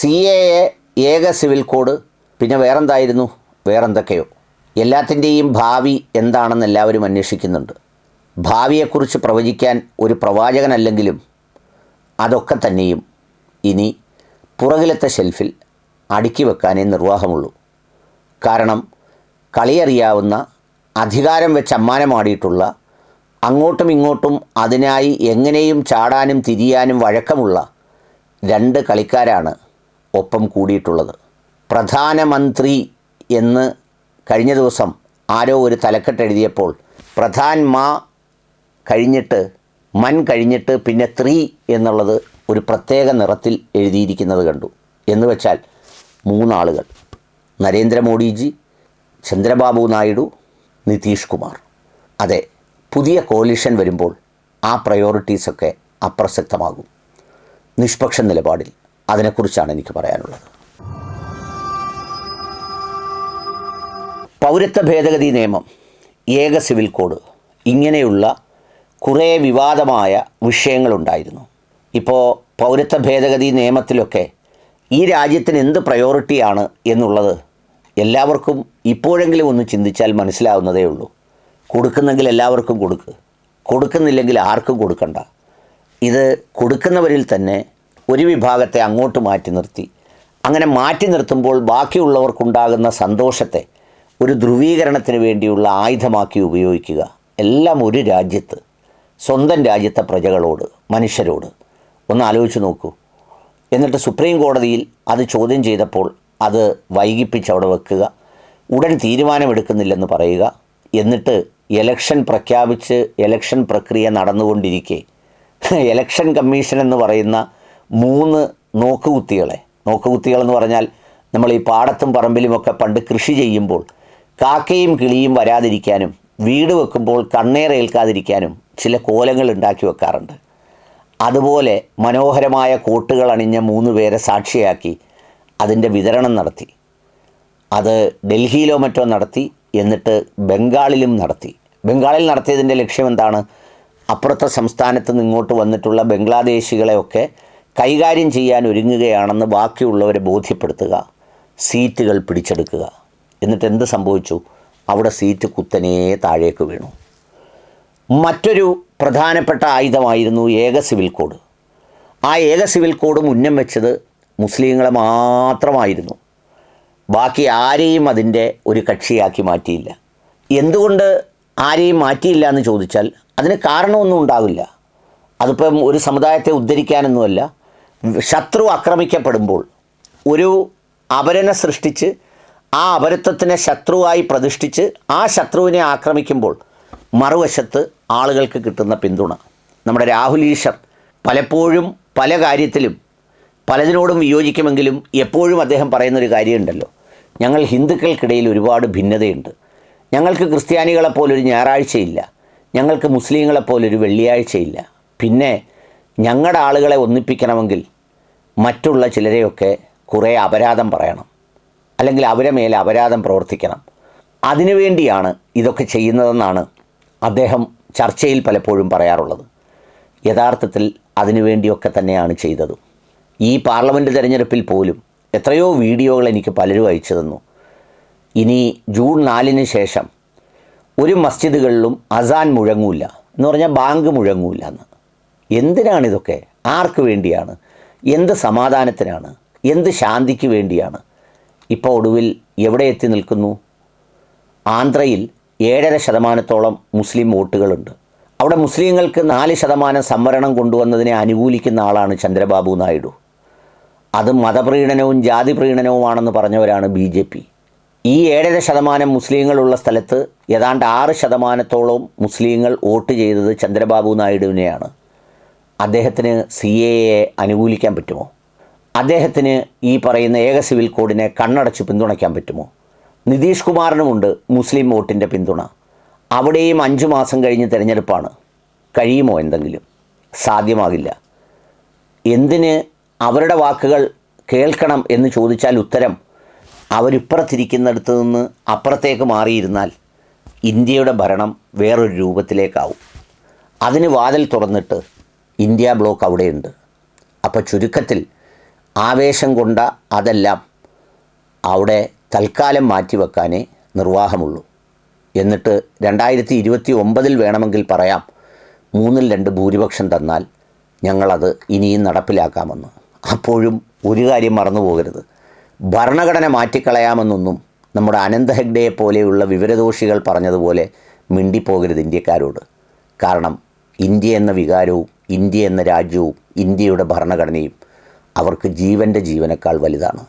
C A A ഏക civil code പിന്നെ വേറെന്തായിരുന്നു? വേറെന്തൊക്കെയോ. എല്ലാത്തിന്റെയും ഭാവി എന്താണെന്ന് എല്ലാവരും അന്വേഷിക്കുന്നുണ്ട്. ഭാവിയെക്കുറിച്ച് പ്രവചിക്കാൻ ഒരു പ്രവാചകനല്ലെങ്കിലും അതൊക്കെ തന്നെയും ഇനി പുറകിലത്തെ ഷെൽഫിൽ അടുക്കി വെക്കാനേ നിർവാഹമുള്ളൂ. കാരണം കളിയറിയാവുന്ന അധികാരം വെച്ച് അമ്മാനമാടിയിട്ടുള്ള അങ്ങോട്ടും ഇങ്ങോട്ടും അതിനായി എങ്ങനെയും ചാടാനും തിരിയാനും വഴക്കമുള്ള രണ്ട് കളിക്കാരാണ് ഒപ്പം കൂടിയിട്ടുള്ളത്. പ്രധാനമന്ത്രി എന്ന് കഴിഞ്ഞ ദിവസം ആരോ ഒരു തലക്കെട്ട് എഴുതിയപ്പോൾ പ്രധാൻ മാ കഴിഞ്ഞിട്ട് മൻ കഴിഞ്ഞിട്ട് പിന്നെ ത്രീ എന്നുള്ളത് ഒരു പ്രത്യേക നിറത്തിൽ എഴുതിയിരിക്കുന്നത് കണ്ടു. എന്ന് വെച്ചാൽ മൂന്നാളുകൾ. നരേന്ദ്രമോദിജി ചന്ദ്രബാബു നായിഡു നിതീഷ് കുമാർ. അതെ പുതിയ കോലിഷൻ വരുമ്പോൾ ആ പ്രയോറിറ്റീസൊക്കെ അപ്രസക്തമാകും. നിഷ്പക്ഷ നിലപാടിൽ. അതിനെക്കുറിച്ചാണ് എനിക്ക് പറയാനുള്ളത്. പൗരത്വ ഭേദഗതി നിയമം ഏക സിവിൽ കോഡ് ഇങ്ങനെയുള്ള കുറേ വിവാദമായ വിഷയങ്ങളുണ്ടായിരുന്നു. ഇപ്പോൾ പൗരത്വ ഭേദഗതി നിയമത്തിലൊക്കെ ഈ രാജ്യത്തിന് എന്ത് പ്രയോറിറ്റിയാണ് എന്നുള്ളത് എല്ലാവർക്കും ഇപ്പോഴെങ്കിലും ഒന്ന് ചിന്തിച്ചാൽ മനസ്സിലാവുന്നതേ ഉള്ളൂ. കൊടുക്കുന്നെങ്കിൽ എല്ലാവർക്കും കൊടുക്ക്. കൊടുക്കുന്നില്ലെങ്കിൽ ആർക്കും കൊടുക്കണ്ട. ഇത് കൊടുക്കുന്നവരിൽ തന്നെ ഒരു വിഭാഗത്തെ അങ്ങോട്ട് മാറ്റി നിർത്തി. അങ്ങനെ മാറ്റി നിർത്തുമ്പോൾ ബാക്കിയുള്ളവർക്കുണ്ടാകുന്ന സന്തോഷത്തെ ഒരു ധ്രുവീകരണത്തിന് വേണ്ടിയുള്ള ആയുധമാക്കി ഉപയോഗിക്കുക. എല്ലാം ഒരു രാജ്യത്ത് സ്വന്തം രാജ്യത്തെ പ്രജകളോട് മനുഷ്യരോട്. ഒന്ന് ആലോചിച്ച് നോക്കൂ. എന്നിട്ട് സുപ്രീം കോടതിയിൽ അത് ചോദ്യം ചെയ്തപ്പോൾ അത് വൈകിപ്പിച്ച് അവിടെ വെക്കുക. ഉടൻ തീരുമാനമെടുക്കുന്നില്ലെന്ന് പറയുക. എന്നിട്ട് എലക്ഷൻ പ്രഖ്യാപിച്ച് എലക്ഷൻ പ്രക്രിയ നടന്നുകൊണ്ടിരിക്കെ. എലക്ഷൻ കമ്മീഷൻ എന്ന് പറയുന്ന മൂന്ന് നോക്കുകുത്തികളെ. നോക്കുകുത്തികളെന്ന് പറഞ്ഞാൽ നമ്മൾ ഈ പാടത്തും പറമ്പിലുമൊക്കെ പണ്ട് കൃഷി ചെയ്യുമ്പോൾ കാക്കയും കിളിയും വരാതിരിക്കാനും വീട് വെക്കുമ്പോൾ കണ്ണേറേൽക്കാതിരിക്കാനും ചില കോലങ്ങൾ ഉണ്ടാക്കി വെക്കാറുണ്ട്. അതുപോലെ മനോഹരമായ കോട്ടുകൾ അണിഞ്ഞ മൂന്ന് പേരെ സാക്ഷിയാക്കി അതിന്റെ വിതരണം നടത്തി. അത് ഡൽഹിയിലോ മറ്റോ നടത്തി എന്നിട്ട് ബംഗാളിലും നടത്തി. ബംഗാളിൽ നടത്തിയതിന്റെ ലക്ഷ്യം എന്താണ്? അപ്പുറത്തെ സംസ്ഥാനത്ത് നിന്നിങ്ങോട്ട് വന്നിട്ടുള്ള ബംഗ്ലാദേശികളെയൊക്കെ കൈകാര്യം ചെയ്യാൻ ഒരുങ്ങുകയാണെന്ന് ബാക്കിയുള്ളവരെ ബോധ്യപ്പെടുത്തുക സീറ്റുകൾ പിടിച്ചെടുക്കുക. എന്നിട്ട് എന്ത് സംഭവിച്ചു? അവിടെ സീറ്റ് കുത്തനെ താഴേക്ക് വീണു. മറ്റൊരു പ്രധാനപ്പെട്ട ആയുധമായിരുന്നു ഏക സിവിൽ കോഡ്. ആ ഏക സിവിൽ കോഡ് മുന്നം വെച്ചത് മുസ്ലിങ്ങളെ മാത്രമായിരുന്നു. ബാക്കി ആരെയും അതിന്റെ ഒരു കക്ഷിയാക്കി മാറ്റിയില്ല. എന്തുകൊണ്ട് ആരെയും മാറ്റിയില്ല എന്ന് ചോദിച്ചാൽ അതിന് കാരണമൊന്നും ഉണ്ടാവില്ല. അതിപ്പം ഒരു സമുദായത്തെ ഉദ്ധരിക്കാനൊന്നുമല്ല. ശത്രു ആക്രമിക്കപ്പെടുമ്പോൾ ഒരു അപരനെ സൃഷ്ടിച്ച് ആ അപരത്വത്തിനെ ശത്രുവായി പ്രതിഷ്ഠിച്ച് ആ ശത്രുവിനെ ആക്രമിക്കുമ്പോൾ മറുവശത്ത് ആളുകൾക്ക് കിട്ടുന്ന പിന്തുണ. നമ്മുടെ രാഹുൽ ഈശ്വർ പലപ്പോഴും പല കാര്യത്തിലും പലതിനോടും വിയോജിക്കുമെങ്കിലും എപ്പോഴും അദ്ദേഹം പറയുന്നൊരു കാര്യമുണ്ടല്ലോ. ഞങ്ങൾ ഹിന്ദുക്കൾക്കിടയിൽ ഒരുപാട് ഭിന്നതയുണ്ട്. ഞങ്ങൾക്ക് ക്രിസ്ത്യാനികളെപ്പോലൊരു ഞായറാഴ്ചയില്ല. ഞങ്ങൾക്ക് മുസ്ലിങ്ങളെപ്പോലൊരു വെള്ളിയാഴ്ചയില്ല. പിന്നെ ഞങ്ങളുടെ ആളുകളെ ഒന്നിപ്പിക്കണമെങ്കിൽ മറ്റുള്ള ചിലരെയൊക്കെ കുറേ അപരാധം പറയണം. അല്ലെങ്കിൽ അവരെ മേലെ അപരാധം പ്രവർത്തിക്കണം. അതിനുവേണ്ടിയാണ് ഇതൊക്കെ ചെയ്യുന്നതെന്നാണ് അദ്ദേഹം ചർച്ചയിൽ പലപ്പോഴും പറയാറുള്ളത്. യഥാർത്ഥത്തിൽ അതിനുവേണ്ടിയൊക്കെ തന്നെയാണ് ചെയ്തത്. ഈ പാർലമെന്റ് തിരഞ്ഞെടുപ്പിൽ പോലും എത്രയോ വീഡിയോകൾ എനിക്ക് പലരും അയച്ചു തന്നു. ഇനി ജൂൺ നാലിന് ശേഷം ഒരു മസ്ജിദുകളിലും അസാൻ മുഴങ്ങൂല എന്ന് പറഞ്ഞാൽ ബാങ്ക് മുഴങ്ങൂല എന്ന്. എന്തിനാണിതൊക്കെ? ആർക്ക് വേണ്ടിയാണ്? എന്ത് സമാധാനത്തിനാണ്? എന്ത് ശാന്തിക്ക് വേണ്ടിയാണ്? ഇപ്പോൾ ഒടുവിൽ എവിടെ എത്തി നിൽക്കുന്നു? ആന്ധ്രയിൽ ഏഴര ശതമാനത്തോളം മുസ്ലിം വോട്ടുകളുണ്ട്. അവിടെ മുസ്ലിങ്ങൾക്ക് നാല് ശതമാനം സംവരണം കൊണ്ടുവന്നതിനെ അനുകൂലിക്കുന്ന ആളാണ് ചന്ദ്രബാബു നായിഡു. അത് മതപ്രീണനവും ജാതി പ്രീണനവുമാണെന്ന് പറഞ്ഞവരാണ് ബി ജെ പി. ഈ ഏഴര ശതമാനം മുസ്ലിങ്ങളുള്ള സ്ഥലത്ത് ഏതാണ്ട് ആറ് ശതമാനത്തോളം മുസ്ലിങ്ങൾ വോട്ട് ചെയ്തത് ചന്ദ്രബാബു നായിഡുവിനെയാണ്. അദ്ദേഹത്തിന് സി എ എ അനുകൂലിക്കാൻ പറ്റുമോ? അദ്ദേഹത്തിന് ഈ പറയുന്ന ഏക സിവിൽ കോഡിനെ കണ്ണടച്ച് പിന്തുണയ്ക്കാൻ പറ്റുമോ? നിതീഷ് കുമാറിനുമുണ്ട് മുസ്ലിം വോട്ടിന്റെ പിന്തുണ. അവിടെയും അഞ്ച് മാസം കഴിഞ്ഞ് തിരഞ്ഞെടുപ്പാണ്. കഴിയുമോ എന്തെങ്കിലും? സാധ്യമാകില്ല. എന്തിന് അവരുടെ വാക്കുകൾ കേൾക്കണം എന്ന് ചോദിച്ചാൽ ഉത്തരം അവരിപ്പുറത്തിരിക്കുന്നിടത്ത് നിന്ന് അപ്പുറത്തേക്ക് മാറിയിരുന്നാൽ ഇന്ത്യയുടെ ഭരണം വേറൊരു രൂപത്തിലേക്കാവും. അതിന് വാതിൽ തുറന്നിട്ട് ഇന്ത്യ ബ്ലോക്ക് അവിടെയുണ്ട്. അപ്പോൾ ചുരുക്കത്തിൽ ആവേശം കൊണ്ട അതെല്ലാം അവിടെ തൽക്കാലം മാറ്റിവെക്കാനേ നിർവാഹമുള്ളൂ. എന്നിട്ട് രണ്ടായിരത്തി ഇരുപത്തി ഒമ്പതിൽ വേണമെങ്കിൽ പറയാം മൂന്നിൽ രണ്ട് ഭൂരിപക്ഷം തന്നാൽ ഞങ്ങളത് ഇനിയും നടപ്പിലാക്കാമെന്ന്. അപ്പോഴും ഒരു കാര്യം മറന്നു പോകരുത്. ഭരണഘടന മാറ്റിക്കളയാമെന്നൊന്നും നമ്മുടെ അനന്ത ഹെഗ്ഡയെ പോലെയുള്ള വിവരദോഷികൾ പറഞ്ഞതുപോലെ മിണ്ടിപ്പോകരുത് ഇന്ത്യക്കാരോട്. കാരണം ഇന്ത്യ എന്ന വികാരവും ഇന്ത്യ എന്ന രാജ്യവും ഇന്ത്യയുടെ ഭരണഘടനയും അവർക്ക് ജീവന്റെ ജീവനേക്കാൾ വലുതാണ്.